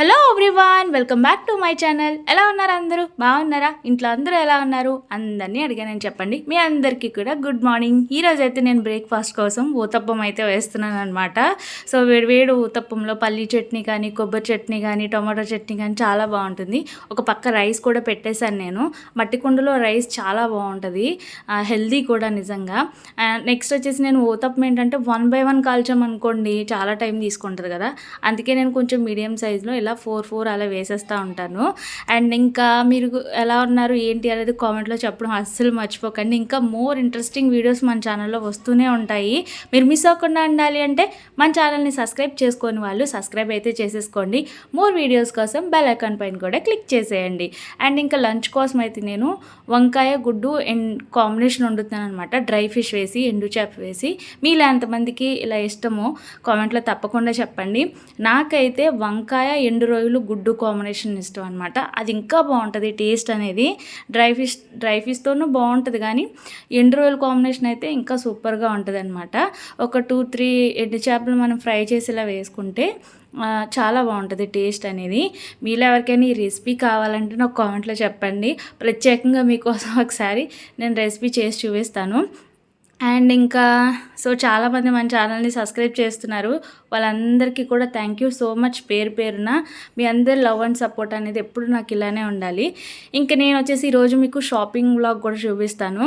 Hello everyone welcome back to my channel ఎలా ఉన్నారు అందరూ? బాగున్నారా? ఇంట్లో అందరూ ఎలా ఉన్నారు? అందరినీ అడిగానని చెప్పండి. మీ అందరికీ కూడా గుడ్ మార్నింగ్ ఈ అయితే నేను బ్రేక్ఫాస్ట్ కోసం ఊతప్పం అయితే వేస్తున్నాను అనమాట సో వేడి వేడి ఊతప్పంలో పల్లి చట్నీ కానీ కొబ్బరి చట్నీ కానీ టొమాటో చట్నీ కానీ చాలా బాగుంటుంది. ఒక పక్క రైస్ కూడా పెట్టేశాను నేను. మట్టి కుండలో రైస్ చాలా బాగుంటుంది. హెల్దీ కూడా నిజంగా. నెక్స్ట్ వచ్చేసి నేను ఊతప్పం ఏంటంటే వన్ బై వన్ కాల్చాం అనుకోండి చాలా టైం తీసుకుంటుంది కదా. అందుకే నేను కొంచెం మీడియం సైజులో ఇలా ఫోర్ ఫోర్ అలా వేసేస్తూ ఉంటాను. అండ్ ఇంకా మీరు ఎలా ఉన్నారు ఏంటి అనేది కామెంట్లో చెప్పడం అస్సలు మర్చిపోకండి. ఇంకా మోర్ ఇంట్రెస్టింగ్ వీడియోస్ మన ఛానల్లో వస్తూనే ఉంటాయి. మీరు మిస్ అవ్వకుండా ఉండాలి అంటే మన ఛానల్ని సబ్స్క్రైబ్ చేసుకొని వాళ్ళు సబ్స్క్రైబ్ అయితే చేసేసుకోండి. మోర్ వీడియోస్ కోసం బెల్ ఐకాన్ పైన కూడా క్లిక్ చేసేయండి. అండ్ ఇంకా లంచ్ కోసం అయితే నేను వంకాయ గుడ్డు అండ్ కాంబినేషన్ వండుతున్నాను అనమాట డ్రై ఫిష్ వేసి ఎండు చేప వేసి. మీలో ఎంతమందికి ఇలా ఇష్టమో కామెంట్లో తప్పకుండా చెప్పండి. నాకైతే వంకాయ ఎండు రొయ్యలు గుడ్డు కాంబినేషన్ ఇష్టం అనమాట అది ఇంకా బాగుంటుంది టేస్ట్ అనేది. డ్రై ఫిష్ డ్రై ఫిష్తోనూ బాగుంటుంది కానీ ఎండు రొయ్యల కాంబినేషన్ అయితే ఇంకా సూపర్గా ఉంటుంది అనమాట ఒక టూ త్రీ ఎండు చేపలు మనం ఫ్రై చేసేలా వేసుకుంటే చాలా బాగుంటుంది టేస్ట్ అనేది. మీలో ఎవరికైనా ఈ రెసిపీ కావాలంటే నాకు కామెంట్లో చెప్పండి. ప్రత్యేకంగా మీకోసం ఒకసారి నేను రెసిపీ చేసి చూపిస్తాను. అండ్ ఇంకా సో చాలామంది మన ఛానల్ని సబ్స్క్రైబ్ చేస్తున్నారు. వాళ్ళందరికీ కూడా థ్యాంక్ యూ సో మచ్ పేరు పేరున. మీ అందరి లవ్ అండ్ సపోర్ట్ అనేది ఎప్పుడు నాకు ఇలానే ఉండాలి. ఇంకా నేను వచ్చేసి ఈరోజు మీకు షాపింగ్ బ్లాగ్ కూడా చూపిస్తాను.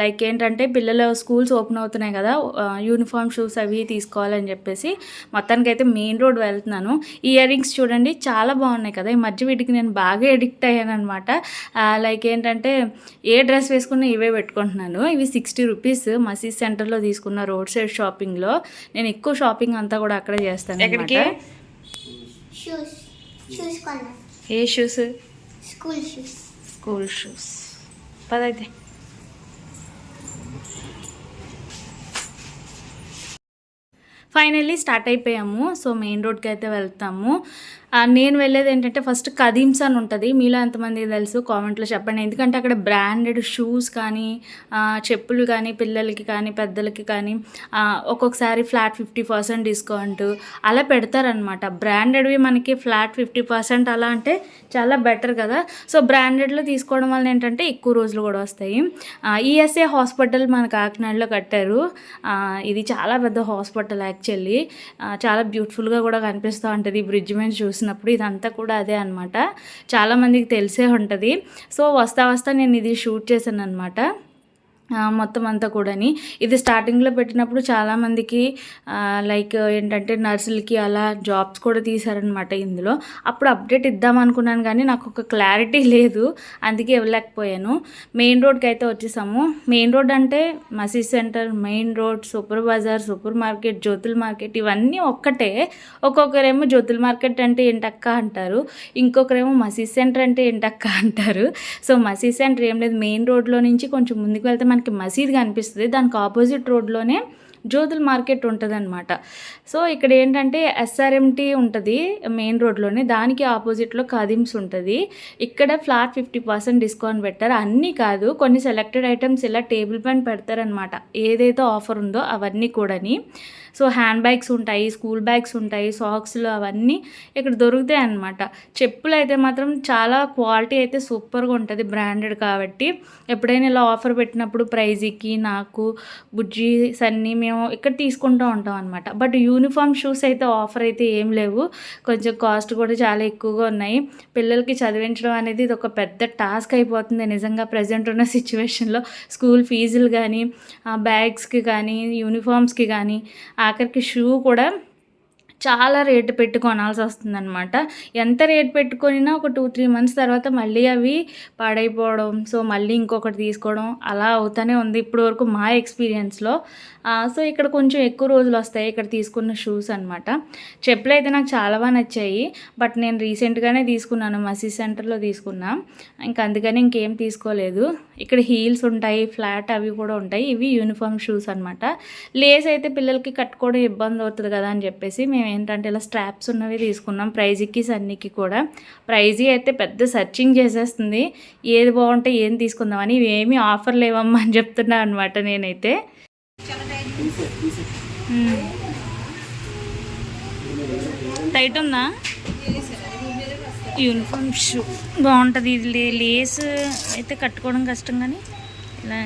లైక్ ఏంటంటే పిల్లల స్కూల్స్ ఓపెన్ అవుతున్నాయి కదా యూనిఫామ్ షూస్ అవి తీసుకోవాలని చెప్పేసి మొత్తానికి అయితే మెయిన్ రోడ్ వెళ్తున్నాను. ఈ ఇయర్ రింగ్స్ చూడండి చాలా బాగున్నాయి కదా ఈ మధ్య వీటికి నేను బాగా ఎడిక్ట్ అయ్యాను అనమాట లైక్ ఏంటంటే ఏ డ్రెస్ వేసుకున్నా ఇవే పెట్టుకుంటున్నాను. ఇవి సిక్స్టీ రూపీస్ మసీద్ సెంటర్లో తీసుకున్న రోడ్ సైడ్ షాపింగ్లో. నేను ఎక్కువ షాపింగ్ అంతా కూడా అక్కడే చేస్తాను ఎక్కడికి? ఏ shoes? School shoes school shoes పదైతే. Finally start అయిపోయాము. సో మెయిన్ రోడ్కి అయితే వెళ్తాము. నేను వెళ్ళేది ఏంటంటే ఫస్ట్ కదీమ్స్ అని ఉంటుంది. మీలో ఎంతమంది తెలుసు? కామెంట్లో చెప్పండి. ఎందుకంటే అక్కడ బ్రాండెడ్ షూస్ కానీ చెప్పులు కానీ పిల్లలకి కానీ పెద్దలకి కానీ ఒక్కొక్కసారి ఫ్లాట్ ఫిఫ్టీ పర్సెంట్ డిస్కౌంట్ అలా పెడతారనమాట బ్రాండెడ్వి మనకి ఫ్లాట్ ఫిఫ్టీ పర్సెంట్ అలా అంటే చాలా బెటర్ కదా. సో బ్రాండెడ్లో తీసుకోవడం వల్ల ఏంటంటే ఎక్కువ రోజులు కూడా వస్తాయి. ఈఎస్ఏ హాస్పిటల్ మన కాకినాడలో కట్టారు. ఇది చాలా పెద్ద హాస్పిటల్ యాక్చువల్లీ చాలా బ్యూటిఫుల్గా కూడా కనిపిస్తూ ఉంటుంది ఈ బ్రిడ్జ్ మీద చేస్తున్నప్పుడు ఇదంతా కూడా అదే అనమాట చాలామందికి తెలిసే ఉంటుంది. సో వస్తా వస్తా నేను ఇది షూట్ చేశాను అనమాట మొత్తం అంతా కూడాని. ఇది స్టార్టింగ్లో పెట్టినప్పుడు చాలామందికి లైక్ ఏంటంటే నర్సులకి అలా జాబ్స్ కూడా తీశారనమాట ఇందులో. అప్పుడు అప్డేట్ ఇద్దాం అనుకున్నాను కానీ నాకు ఒక క్లారిటీ లేదు. అందుకే ఇవ్వలేకపోయాను. మెయిన్ రోడ్కి అయితే వచ్చేసాము. మెయిన్ రోడ్ అంటే మసీద్ centre main road super bazaar super market Jyothula market ఇవన్నీ ఒక్కటే. ఒక్కొక్కరేమో జ్యోతుల మార్కెట్ అంటే ఏంటక్క అంటారు. ఇంకొకరేమో మసీద్ సెంటర్ అంటే ఏంటక్క అంటారు. సో మసీద్ సెంటర్ ఏం లేదు. మెయిన్ రోడ్లో నుంచి కొంచెం ముందుకు వెళ్తే మనకి మసీద్ కనిపిస్తుంది దానికి ఆపోజిట్ రోడ్లోనే జ్యోతుల మార్కెట్ ఉంటుంది అనమాట సో ఇక్కడ ఏంటంటే ఎస్ఆర్ఎంటీ ఉంటుంది మెయిన్ రోడ్లోనే. దానికి ఆపోజిట్లో ఖాదిమ్స్ ఉంటుంది. ఇక్కడ ఫ్లాట్ ఫిఫ్టీ పర్సెంట్ డిస్కౌంట్ పెట్టారు అన్నీ కాదు కొన్ని సెలెక్టెడ్ ఐటమ్స్ ఇలా టేబుల్ పైన పెడతారనమాట ఏదైతే ఆఫర్ ఉందో అవన్నీ కూడాని. సో హ్యాండ్ బ్యాగ్స్ ఉంటాయి స్కూల్ బ్యాగ్స్ ఉంటాయి సాక్స్లు అవన్నీ ఇక్కడ దొరుకుతాయి అన్నమాట చెప్పులు అయితే మాత్రం చాలా క్వాలిటీ అయితే సూపర్గా ఉంటుంది బ్రాండెడ్ కాబట్టి. ఎప్పుడైనా ఇలా ఆఫర్ పెట్టినప్పుడు ప్రైజీకి నాకు బుజ్జి సన్నీ మేము ఇక్కడ తీసుకుంటూ ఉంటాం అనమాట బట్ యూనిఫామ్ షూస్ అయితే ఆఫర్ అయితే ఏం లేవు. కొంచెం కాస్ట్ కూడా చాలా ఎక్కువగా ఉన్నాయి. పిల్లలకి చదివించడం అనేది ఇది ఒక పెద్ద టాస్క్ అయిపోతుంది నిజంగా ప్రజెంట్ ఉన్న సిచ్యువేషన్లో స్కూల్ ఫీజులు కానీ బ్యాగ్స్కి కానీ యూనిఫామ్స్కి కానీ ఆఖరికి షూ కూడా చాలా రేటు పెట్టి కొనాల్సి వస్తుందన్నమాట. ఎంత రేట్ పెట్టుకొనినా ఒక టూ త్రీ మంత్స్ తర్వాత మళ్ళీ అవి పాడైపోవడం సో మళ్ళీ ఇంకొకటి తీసుకోవడం అలా అవుతూనే ఉంది ఇప్పుడు వరకు మా ఎక్స్పీరియన్స్లో. సో ఇక్కడ కొంచెం ఎక్కువ రోజులు వస్తాయి ఇక్కడ తీసుకున్న షూస్ అనమాట చెప్పులు అయితే నాకు చాలా బాగా నచ్చాయి బట్ నేను రీసెంట్గానే తీసుకున్నాను మసీ సెంటర్లో తీసుకున్నా. ఇంకా అందుకని ఇంకేం తీసుకోలేదు. ఇక్కడ హీల్స్ ఉంటాయి ఫ్లాట్ అవి కూడా ఉంటాయి ఇవి యూనిఫామ్ షూస్ అనమాట లేస్ అయితే పిల్లలకి కట్టుకోవడం ఇబ్బంది అవుతుంది కదా అని చెప్పేసి మేము ఏంటంటే ఇలా స్ట్రాప్స్ ఉన్నవి తీసుకున్నాం. ప్రైజీకి సన్నీకి కూడా. ప్రైజీ అయితే పెద్ద సర్చింగ్ చేసేస్తుంది. ఏది బాగుంటే ఏం తీసుకుందామని ఇవేమీ ఆఫర్ లేవమ్మా అని చెప్తున్నా అనమాట నేనైతే. థ్యాంక్ బయట ఉందా? యూనిఫామ్ షూ బాగుంటుంది. ఇది లేస్ అయితే కట్టుకోవడం కష్టం కానీ ఇలా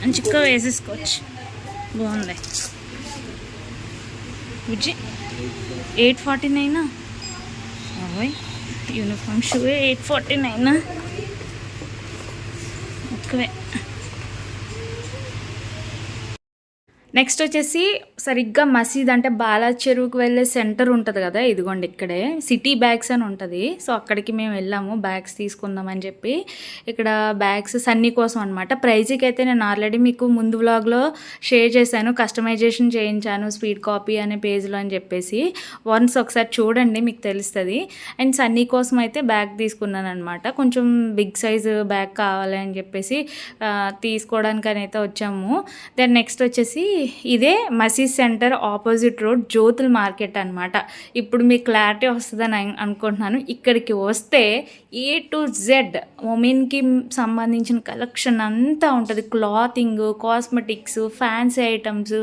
మంచిగా వేసేసుకోవచ్చు. బాగుంది. బుజ్జి eight forty nine? అవ్వయ్ uniform shoe eight forty nine? ఒక్కవే. Next వచ్చేసి సరిగ్గా మసీద్ అంటే బాలా చెరువుకు వెళ్ళే సెంటర్ ఉంటుంది కదా ఇదిగోండి ఇక్కడే. సిటీ బ్యాగ్స్ అని ఉంటుంది. సో అక్కడికి మేము వెళ్ళాము. బ్యాగ్స్ తీసుకుందామని చెప్పి ఇక్కడ బ్యాగ్స్ సన్నీ కోసం అనమాట ప్రైజ్కి అయితే నేను ఆల్రెడీ మీకు ముందు వ్లాగ్లో షేర్ చేశాను. కస్టమైజేషన్ చేయించాను స్పీడ్ కాపీ అనే పేజ్లో అని చెప్పేసి. వన్స్ ఒకసారి చూడండి మీకు తెలుస్తుంది. అండ్ సన్నీ కోసం అయితే బ్యాగ్ తీసుకున్నాను అనమాట కొంచెం బిగ్ సైజ్ బ్యాగ్ కావాలి అని చెప్పేసి తీసుకోవడానికి అయితే వచ్చాము. దెన్ నెక్స్ట్ వచ్చేసి ఇదే మసీద్ centre opposite road Jyothul market అనమాట ఇప్పుడు మీకు క్లారిటీ వస్తుందని అనుకుంటున్నాను. ఇక్కడికి వస్తే ఏ టు జెడ్ ఉమెన్కి సంబంధించిన కలెక్షన్ అంతా ఉంటుంది. Clothing cosmetics fancy items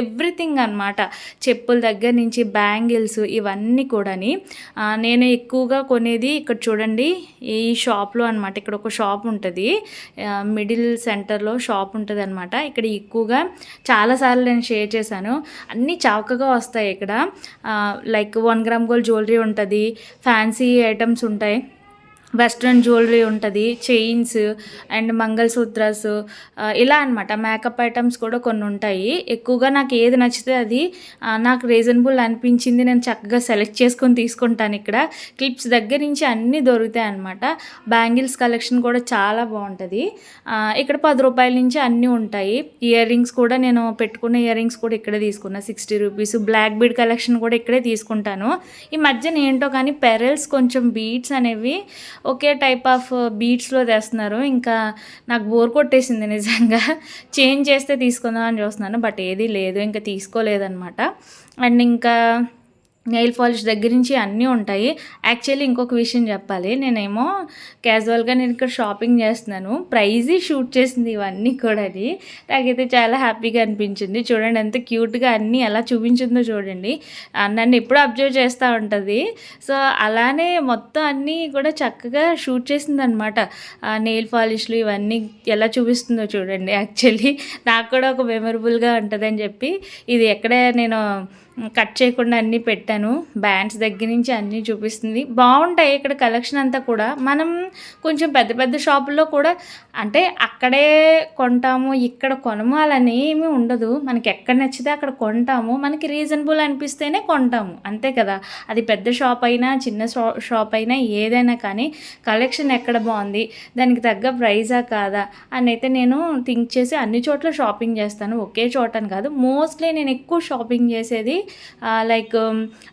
everything అనమాట చెప్పుల దగ్గర నుంచి బ్యాంగిల్స్ ఇవన్నీ కూడాని. నేను ఎక్కువగా కొనేది ఇక్కడ చూడండి ఈ షాప్లో అనమాట ఇక్కడ ఒక షాప్ ఉంటుంది. మిడిల్ సెంటర్లో షాప్ ఉంటుంది అనమాట ఇక్కడ ఎక్కువగా చాలా చాలాసార్లు నేను షేర్ చేశాను. అన్నీ చౌకగా వస్తాయి ఇక్కడ. Like one gram gold jewellery ఉంటుంది. ఫ్యాన్సీ ఐటమ్స్ ఉంటాయి. వెస్ట్రన్ జ్యువెలరీ ఉంటుంది చైన్స్ అండ్ మంగళసూత్రాస్ ఇలా అనమాట మేకప్ ఐటమ్స్ కూడా కొన్ని ఉంటాయి. ఎక్కువగా నాకు ఏది నచ్చితే అది నాకు రీజనబుల్ అనిపించింది నేను చక్కగా సెలెక్ట్ చేసుకొని తీసుకుంటాను ఇక్కడ. క్లిప్స్ దగ్గర నుంచి అన్నీ దొరుకుతాయి అనమాట బ్యాంగిల్స్ కలెక్షన్ కూడా చాలా బాగుంటుంది. ఇక్కడ పది రూపాయల నుంచి అన్నీ ఉంటాయి. ఇయర్ రింగ్స్ కూడా నేను పెట్టుకున్న ఇయర్ రింగ్స్ కూడా ఇక్కడే తీసుకున్నా. Sixty rupees black bead collection కూడా ఇక్కడే తీసుకుంటాను. ఈ మధ్యన ఏంటో కానీ పెరల్స్ కొంచెం బీడ్స్ అనేవి ఒకే టైప్ ఆఫ్ బీట్స్లో తెస్తున్నారు. ఇంకా నాకు బోర్ కొట్టేసింది నిజంగా. చేంజ్ చేస్తే తీసుకుందాం అని చూస్తున్నాను బట్ ఏది లేదు. ఇంకా తీసుకోలేదనమాట అండ్ ఇంకా నెయిల్ పాలిష్ దగ్గర నుంచి అన్నీ ఉంటాయి. యాక్చువల్లీ ఇంకొక విషయం చెప్పాలి. నేనేమో క్యాజువల్గా నేను ఇక్కడ షాపింగ్ చేస్తున్నాను. ప్రైజీ షూట్ చేసింది ఇవన్నీ కూడా అది. నాకైతే చాలా హ్యాపీగా అనిపించింది. చూడండి ఎంత క్యూట్గా అన్నీ ఎలా చూపించిందో చూడండి. నన్ను ఎప్పుడు అబ్జర్వ్ చేస్తూ ఉంటుంది. సో అలానే మొత్తం అన్నీ కూడా చక్కగా షూట్ చేసిందనమాట నెయిల్ పాలిష్లు ఇవన్నీ ఎలా చూపిస్తుందో చూడండి. యాక్చువల్లీ నాకు కూడా ఒక మెమొరబుల్గా ఉంటుందని చెప్పి ఇది ఎక్కడ నేను కట్ చేయకుండా అన్నీ పెట్టాను. బ్యాండ్స్ దగ్గర నుంచి అన్నీ చూపిస్తుంది. బాగుంటాయి ఇక్కడ కలెక్షన్ అంతా కూడా. మనం కొంచెం పెద్ద పెద్ద షాపుల్లో కూడా అంటే అక్కడే కొంటాము ఇక్కడ కొనము అలానే ఏమీ ఉండదు. మనకి ఎక్కడ నచ్చితే అక్కడ కొంటాము. మనకి రీజనబుల్ అనిపిస్తేనే కొంటాము. అంతే కదా. అది పెద్ద షాప్ అయినా చిన్న షా- షాప్ అయినా ఏదైనా కానీ కలెక్షన్ ఎక్కడ బాగుంది దానికి తగ్గ ప్రైజా కాదా అని అయితే నేను థింక్ చేసి అన్ని చోట్ల షాపింగ్ చేస్తాను. ఒకే చోట అని కాదు. మోస్ట్లీ నేను ఎక్కువ షాపింగ్ చేసేది లైక్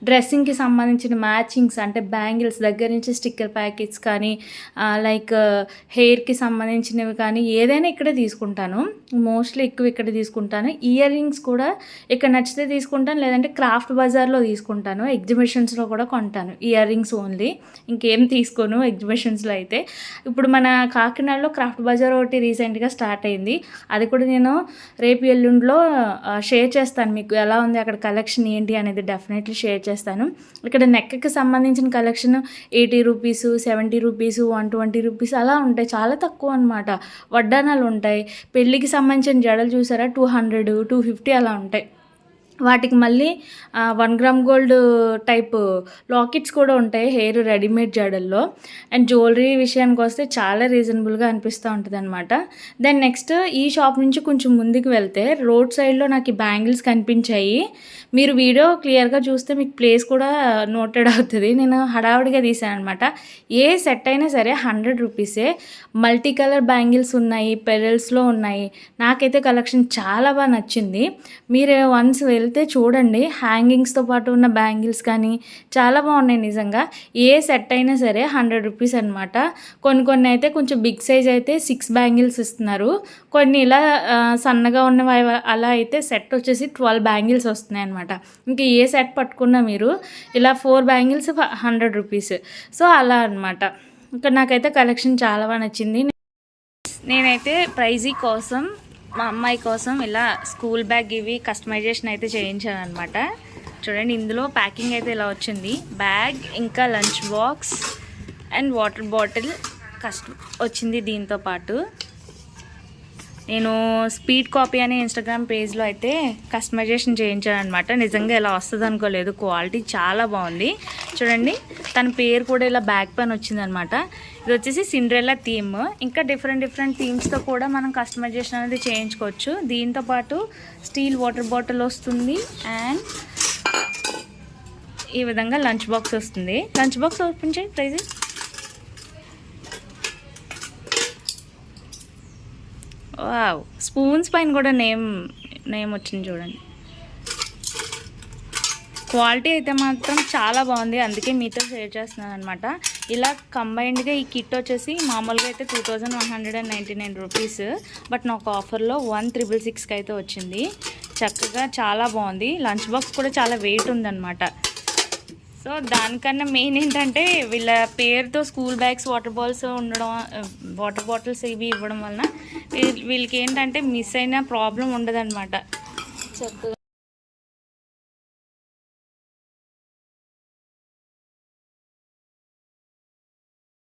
డ్రెస్సింగ్కి um, సంబంధించిన మ్యాచింగ్స్ అంటే బ్యాంగిల్స్ దగ్గర నుంచి స్టిక్కర్ ప్యాకెట్స్ కానీ లైక్ హెయిర్కి uh, సంబంధించినవి కానీ ఏదైనా ఇక్కడే తీసుకుంటాను. మోస్ట్లీ ఎక్కువ ఇక్కడ తీసుకుంటాను. ఇయర్ రింగ్స్ కూడా ఇక్కడ నచ్చితే తీసుకుంటాను లేదంటే క్రాఫ్ట్ బజార్లో తీసుకుంటాను. ఎగ్జిబిషన్స్లో కూడా కొంటాను. ఇయర్ రింగ్స్ ఓన్లీ ఇంకేం తీసుకోను ఎగ్జిబిషన్స్లో అయితే. ఇప్పుడు మన కాకినాడలో క్రాఫ్ట్ బజార్ ఒకటి రీసెంట్గా స్టార్ట్ అయింది. అది కూడా నేను రేపు ఎల్లుండిలో షేర్ చేస్తాను మీకు. ఎలా ఉంది అక్కడ కలెక్షన్ ఏంటి అనేది డెఫినెట్లీ షేర్ చేస్తాను. ఇక్కడ నెక్కి సంబంధించిన collection eighty rupees seventy rupees one twenty rupees అలా ఉంటాయి. చాలా తక్కువ అనమాట వడ్డానాలు ఉంటాయి. పెళ్ళికి సంబంధించిన జడలు చూసారా? టూ హండ్రెడ్ టూ ఫిఫ్టీ అలా ఉంటాయి. వాటికి మళ్ళీ one gram gold type lockets కూడా ఉంటాయి హెయిర్ రెడీమేడ్ జడల్లో. అండ్ జ్యువెలరీ విషయానికి వస్తే చాలా రీజనబుల్గా అనిపిస్తూ ఉంటుంది అనమాట దెన్ నెక్స్ట్ ఈ షాప్ నుంచి కొంచెం ముందుకు వెళ్తే రోడ్ సైడ్లో నాకు ఈ బ్యాంగిల్స్ కనిపించాయి. మీరు వీడియో క్లియర్గా చూస్తే మీకు ప్లేస్ కూడా నోటెడ్ అవుతుంది. నేను హడావుడిగా తీసాను అనమాట ఏ సెట్ అయినా సరే హండ్రెడ్ రూపీసే. మల్టీ కలర్ బ్యాంగిల్స్ ఉన్నాయి పెరల్స్లో ఉన్నాయి. నాకైతే కలెక్షన్ చాలా బాగా నచ్చింది. మీరు వన్స్ వెళ్తే చూడండి హ్యాంగింగ్స్తో పాటు ఉన్న బ్యాంగిల్స్ కానీ చాలా బాగున్నాయి నిజంగా. ఏ సెట్ అయినా సరే హండ్రెడ్ రూపీస్ అనమాట కొన్ని కొన్ని అయితే కొంచెం బిగ్ సైజ్ అయితే సిక్స్ బ్యాంగిల్స్ ఇస్తున్నారు. కొన్ని ఇలా సన్నగా ఉన్నవి అలా అయితే సెట్ వచ్చేసి ట్వెల్వ్ బ్యాంగిల్స్ వస్తున్నాయి అనమాట ఇంకా ఏ సెట్ పట్టుకున్నా మీరు ఇలా four bangles hundred rupees so అలా అనమాట ఇంకా నాకైతే కలెక్షన్ చాలా బాగా నచ్చింది. నేనైతే ప్రైజీ కోసం మా అమ్మాయి కోసం ఇలా స్కూల్ బ్యాగ్ ఇవి కస్టమైజేషన్ అయితే చేయించాను అనమాట చూడండి ఇందులో ప్యాకింగ్ అయితే ఇలా వచ్చింది. బ్యాగ్ ఇంకా lunch box and water bottle కస్ట్ వచ్చింది దీంతో పాటు. నేను స్పీడ్ కాపీ అనే ఇన్స్టాగ్రామ్ పేజ్లో అయితే కస్టమైజేషన్ చేయించాను అనమాట నిజంగా ఇలా వస్తుంది అనుకోలేదు క్వాలిటీ చాలా బాగుంది. చూడండి తన పేరు కూడా ఇలా బ్యాక్ పైన వచ్చిందనమాట. ఇది వచ్చేసి సిండ్రెల్లా థీమ్. ఇంకా డిఫరెంట్ డిఫరెంట్ థీమ్స్తో కూడా మనం కస్టమైజేషన్ అనేది చేయించుకోవచ్చు. దీంతో పాటు స్టీల్ వాటర్ బాటిల్ వస్తుంది అండ్ ఈ విధంగా లంచ్ బాక్స్ వస్తుంది. లంచ్ బాక్స్ ఓపెన్ చేయి ప్రైజ్. వావ్. స్పూన్స్ పైన కూడా నేమ్ నేమ్ వచ్చింది చూడండి. క్వాలిటీ అయితే మాత్రం చాలా బాగుంది. అందుకే మీతో షేర్ చేస్తున్నాను అనమాట ఇలా కంబైన్డ్గా ఈ కిట్ వచ్చేసి మామూలుగా అయితే two thousand one hundred and ninety nine rupees but నాకు ఆఫర్లో వన్ త్రిబుల్ సిక్స్కి అయితే వచ్చింది. చక్కగా చాలా బాగుంది. లంచ్ బాక్స్ కూడా చాలా వెయిట్ ఉందన్నమాట. సో దానికన్నా మెయిన్ ఏంటంటే వీళ్ళ పేరుతో స్కూల్ బ్యాగ్స్ వాటర్ బాల్స్ ఉండడం వాటర్ బాటిల్స్ ఇవి ఇవ్వడం వలన వీళ్ళకి ఏంటంటే మిస్ అయిన ప్రాబ్లం ఉండదన్నమాట. చక్కగా